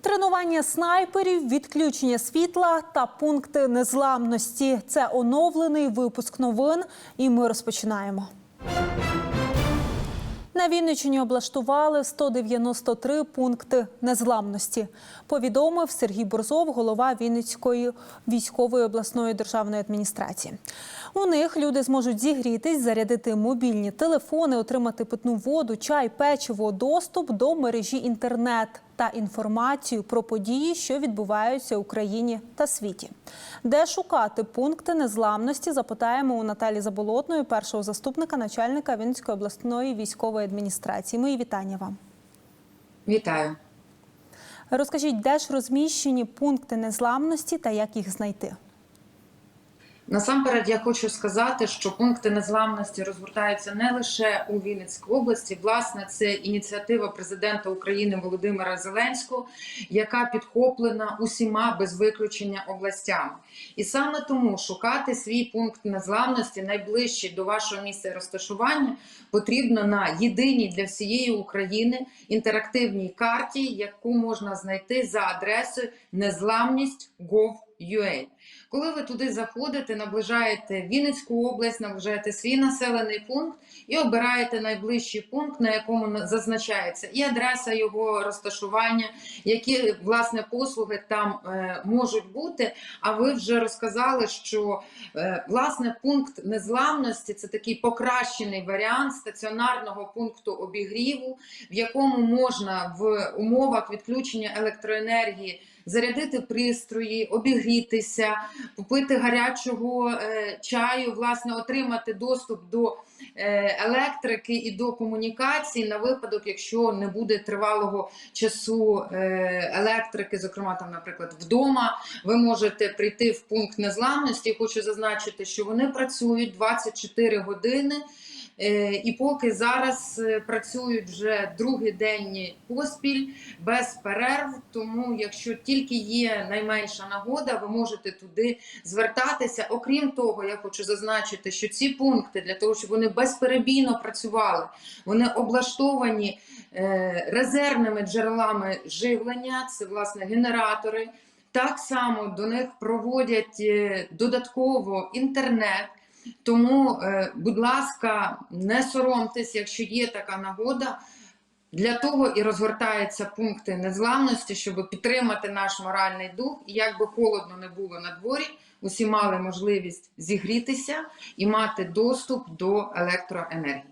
Тренування снайперів, відключення світла та пункти незламності. Це оновлений випуск новин, і ми розпочинаємо. На Вінниччині облаштували 193 пункти незламності. Повідомив Сергій Борзов, голова Вінницької військової обласної державної адміністрації. У них люди зможуть зігрітись, зарядити мобільні телефони, отримати питну воду, чай, печиво, доступ до мережі інтернет та інформацію про події, що відбуваються в Україні та світі. Де шукати пункти незламності, запитаємо у Наталі Заболотної, першого заступника начальника Вінницької обласної військової адміністрації. Мої вітання вам. Вітаю. Розкажіть, де ж розміщені пункти незламності та як їх знайти? Насамперед, я хочу сказати, що пункти незламності розгортаються не лише у Вінницькій області. Власне, це ініціатива президента України Володимира Зеленського, яка підхоплена усіма без виключення областями. І саме тому шукати свій пункт незламності найближчий до вашого місця розташування потрібно на єдиній для всієї України інтерактивній карті, яку можна знайти за адресою незламність.gov.ua. Коли ви туди заходите, наближаєте Вінницьку область, наближаєте свій населений пункт і обираєте найближчий пункт, на якому зазначається і адреса його розташування, які власне послуги там е, можуть бути. А ви вже розказали, що е, власне пункт незламності це такий покращений варіант стаціонарного пункту обігріву, в якому можна в умовах відключення електроенергії зарядити пристрої, обігрітися, попити гарячого е, чаю, власне, отримати доступ до е, електрики і до комунікацій на випадок, якщо не буде тривалого часу е, електрики, зокрема там, наприклад, вдома, ви можете прийти в пункт незламності. Хочу зазначити, що вони працюють 24 години. Е, І поки зараз е, працюють вже другий день поспіль без перерв. Тому, якщо тільки є найменша нагода, ви можете туди звертатися. Окрім того, я хочу зазначити, що ці пункти для того, щоб вони безперебійно працювали, вони облаштовані е, резервними джерелами живлення. Це власне генератори. Так само до них проводять додатково інтернет. Тому, е, будь ласка, не соромтесь, якщо є така нагода. Для того і розгортаються пункти незламності, щоб підтримати наш моральний дух. І як би холодно не було на дворі, усі мали можливість зігрітися і мати доступ до електроенергії.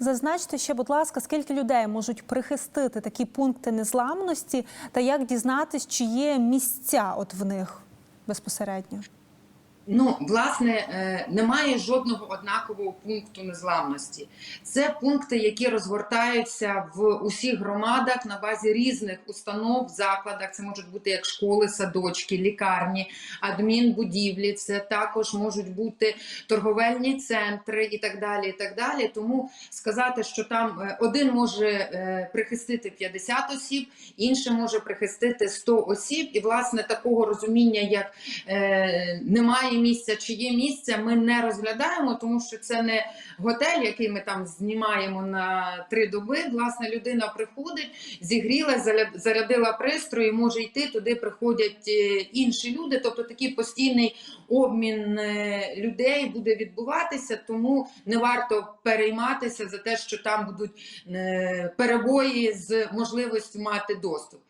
Зазначте ще, будь ласка, скільки людей можуть прихистити такі пункти незламності, та як дізнатись, чи є місця от в них безпосередньо? Ну, власне, е, немає жодного однакового пункту незламності. Це пункти, які розгортаються в усіх громадах на базі різних установ, закладах. Це можуть бути як школи, садочки, лікарні, адмінбудівлі. Це також можуть бути торговельні центри і так далі. І так далі. Тому сказати, що там е, один може е, прихистити 50 осіб, інший може прихистити 100 осіб. І власне такого розуміння, як немає місця чи є місце, ми не розглядаємо, тому що це не готель, який ми там знімаємо на три доби. Власне, людина приходить, зігріла, зарядила пристрої, може йти. Туди приходять е, інші люди. Тобто такий постійний обмін е, людей буде відбуватися, тому не варто перейматися за те, що там будуть е, перебої з можливістю мати доступ.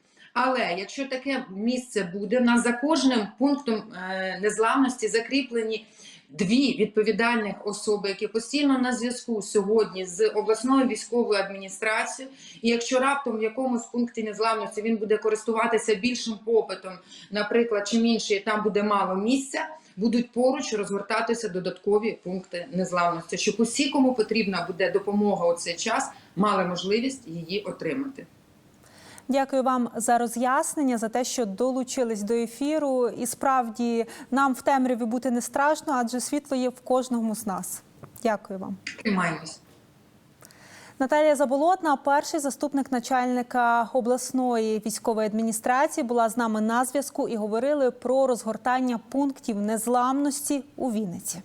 Але якщо таке місце буде, в за кожним пунктом е, незламності закріплені дві відповідальних особи, які постійно на зв'язку сьогодні з обласною військовою адміністрацією. І якщо раптом в якомусь пункті незламності він буде користуватися більшим попитом, наприклад, чим інший, там буде мало місця. Будуть поруч розгортатися додаткові пункти незламності, щоб усі, кому потрібна буде допомога у цей час, мали можливість її отримати. Дякую вам за роз'яснення, за те, що долучились до ефіру. І справді нам в темряві бути не страшно, адже світло є в кожному з нас. Дякую вам. Тримаємось. Наталія Заболотна, перший заступник начальника обласної військової адміністрації, була з нами на зв'язку і говорили про розгортання пунктів незламності у Вінниці.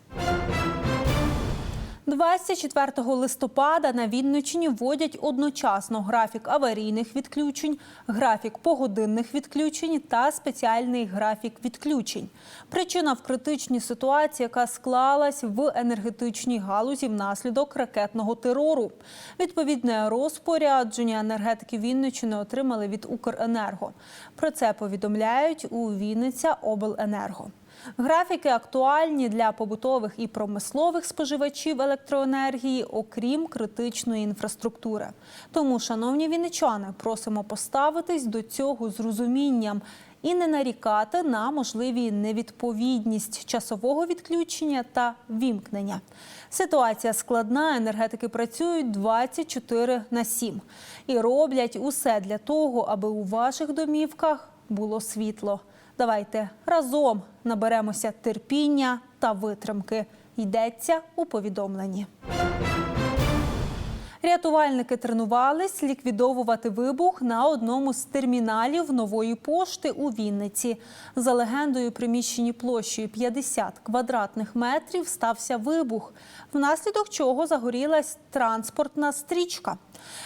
24 листопада на Вінниччині вводять одночасно графік аварійних відключень, графік погодинних відключень та спеціальний графік відключень. Причина в критичній ситуації, яка склалась в енергетичній галузі внаслідок ракетного терору. Відповідне розпорядження енергетики Вінниччини отримали від Укренерго. Про це повідомляють у Вінниця Обленерго. Графіки актуальні для побутових і промислових споживачів електроенергії, окрім критичної інфраструктури. Тому, шановні вінничани, просимо поставитись до цього з розумінням і не нарікати на можливі невідповідність часового відключення та вімкнення. Ситуація складна, енергетики працюють 24 на 7 і роблять усе для того, аби у ваших домівках було світло. Давайте разом наберемося терпіння та витримки. Йдеться у повідомленні. Рятувальники тренувались ліквідовувати вибух на одному з терміналів нової пошти у Вінниці. За легендою, приміщенні площею 50 квадратних метрів стався вибух, внаслідок чого загорілась транспортна стрічка.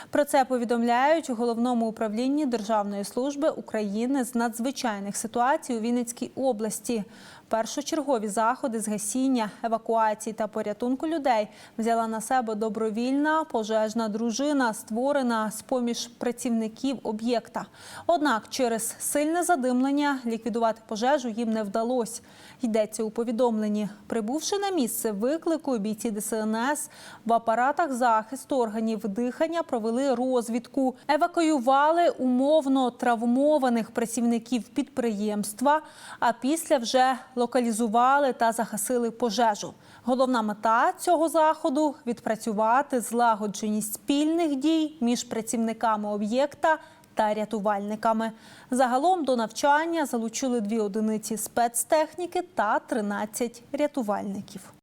Про це повідомляють у головному управлінні Державної служби України з надзвичайних ситуацій у Вінницькій області. Першочергові заходи з гасіння, евакуації та порятунку людей взяла на себе добровільна пожежна дружина, створена з поміж працівників об'єкта. Однак через сильне задимлення ліквідувати пожежу їм не вдалося. Йдеться у повідомленні. Прибувши на місце виклику, бійці ДСНС в апаратах захисту органів дихання провели розвідку, евакуювали умовно травмованих працівників підприємства, а після вже локалізували та загасили пожежу. Головна мета цього заходу відпрацювати злагодженість спільних дій між працівниками об'єкта та рятувальниками. Загалом до навчання залучили дві одиниці спецтехніки та 13 рятувальників.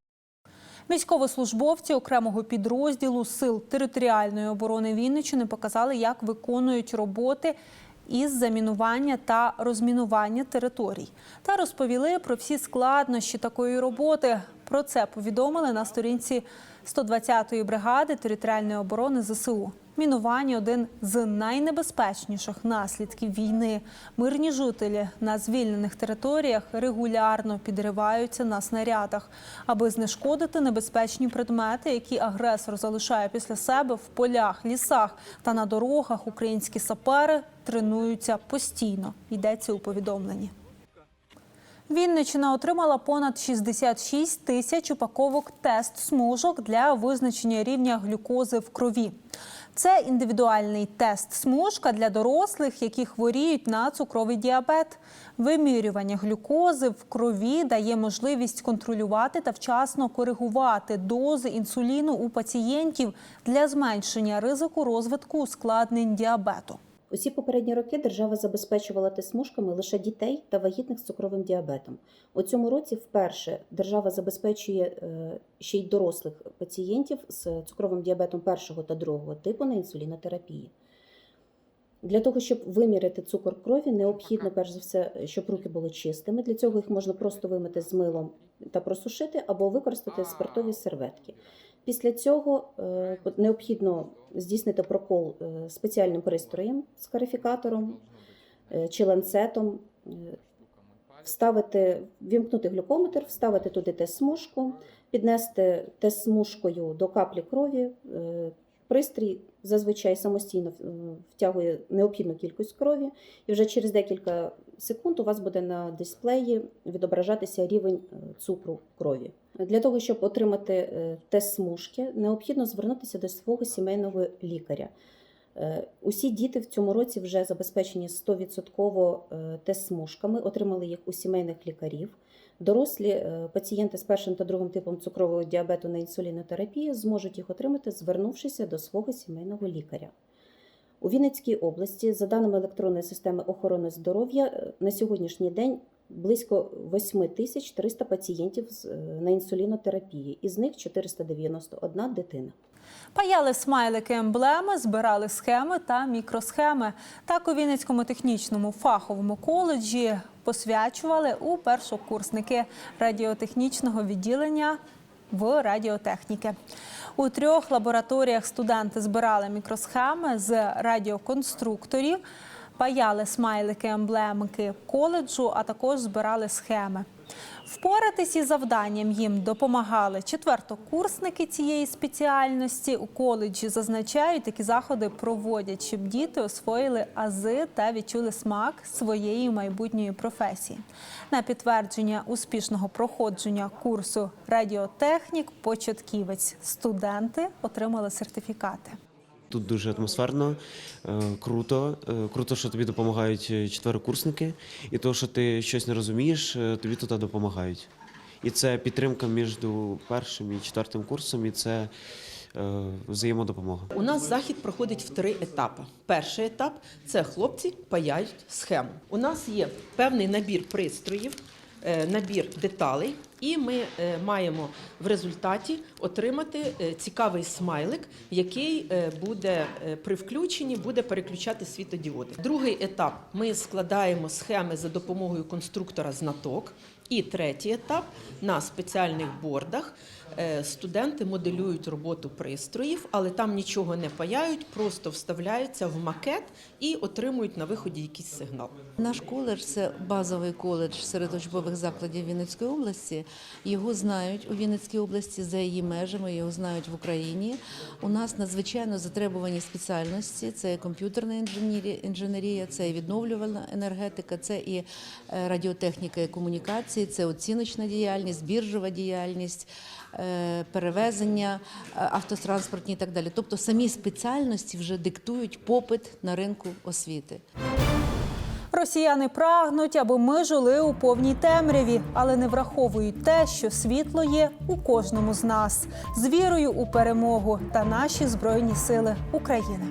Військовослужбовці окремого підрозділу сил територіальної оборони Вінниччини показали, як виконують роботи із замінування та розмінування територій, та розповіли про всі складнощі такої роботи. Про це повідомили на сторінці 120-ї бригади територіальної оборони ЗСУ. Мінування один з найнебезпечніших наслідків війни. Мирні жителі на звільнених територіях регулярно підриваються на снарядах, аби знешкодити небезпечні предмети, які агресор залишає після себе в полях, лісах та на дорогах. Українські сапери тренуються постійно. Йдеться у повідомленні. Вінниччина отримала понад 66 тисяч упаковок тест-смужок для визначення рівня глюкози в крові. Це індивідуальний тест-смужка для дорослих, які хворіють на цукровий діабет. Вимірювання глюкози в крові дає можливість контролювати та вчасно коригувати дози інсуліну у пацієнтів для зменшення ризику розвитку ускладнень діабету. Усі попередні роки держава забезпечувала тисмушками лише дітей та вагітних з цукровим діабетом. У цьому році вперше держава забезпечує е, ще й дорослих пацієнтів з цукровим діабетом першого та другого типу на інсулінотерапії. Для того, щоб виміряти цукор крові, необхідно, перш за все, щоб руки були чистими. Для цього їх можна просто вимити з милом та просушити або використати спиртові серветки. Після цього е, необхідно здійснити прокол е, спеціальним пристроєм з карифікатором е, чи ланцетом, е, вставити, вімкнути глюкометр, вставити туди тест-смужку, піднести тест-смужкою до каплі крові. Пристрій зазвичай самостійно е, втягує необхідну кількість крові, і вже через декілька секунд у вас буде на дисплеї відображатися рівень е, цукру крові. Для того, щоб отримати е, тест смужки, необхідно звернутися до свого сімейного лікаря. Усі діти в цьому році вже забезпечені 100% е, тест-смужками, отримали їх у сімейних лікарів. Дорослі е, пацієнти з першим та другим типом цукрового діабету на інсулінотерапії зможуть їх отримати, звернувшися до свого сімейного лікаря. У Вінницькій області, за даними електронної системи охорони здоров'я, е, на сьогоднішній день близько 8 тисяч 300 пацієнтів е, на інсулінотерапії, із них 491 дитина. Паяли смайлики емблеми, збирали схеми та мікросхеми. Так у Вінницькому технічному фаховому коледжі посвячували у першокурсники радіотехнічного відділення в радіотехніки. У трьох лабораторіях студенти збирали мікросхеми з радіоконструкторів, паяли смайлики емблемки коледжу, а також збирали схеми. Впоратись із завданням їм допомагали четвертокурсники цієї спеціальності. У коледжі зазначають, такі заходи проводять, щоб діти освоїли ази та відчули смак своєї майбутньої професії. На підтвердження успішного проходження курсу радіотехнік початківець студенти отримали сертифікати. Тут дуже атмосферно, е, круто. Е, Круто, що тобі допомагають е, четверокурсники, і то, що ти щось не розумієш, тобі тут допомагають. І це підтримка між першим і четвертим курсом, і це взаємодопомога. У нас захід проходить в три етапи. Перший етап це хлопці паяють схему. У нас є певний набір пристроїв, набір деталей, і ми е, маємо в результаті отримати е, цікавий смайлик, який е, буде при включенні буде переключати світодіоди. Другий етап ми складаємо схеми за допомогою конструктора знаток. І третій етап на спеціальних бордах студенти моделюють роботу пристроїв, але там нічого не паяють, просто вставляються в макет і отримують на виході якийсь сигнал. Наш коледж це базовий коледж серед учбових закладів Вінницької області. Його знають у Вінницькій області за її межами, його знають в Україні. У нас надзвичайно затребувані спеціальності: це комп'ютерна інженерія, це відновлювальна енергетика, це і е, радіотехніка і комунікації, це оціночна діяльність, біржова діяльність. Е, Перевезення е, автотранспортні і так далі. Тобто самі спеціальності вже диктують попит на ринку освіти. Росіяни прагнуть, аби ми жили у повній темряві, але не враховують те, що світло є у кожному з нас з вірою у перемогу та наші збройні сили України.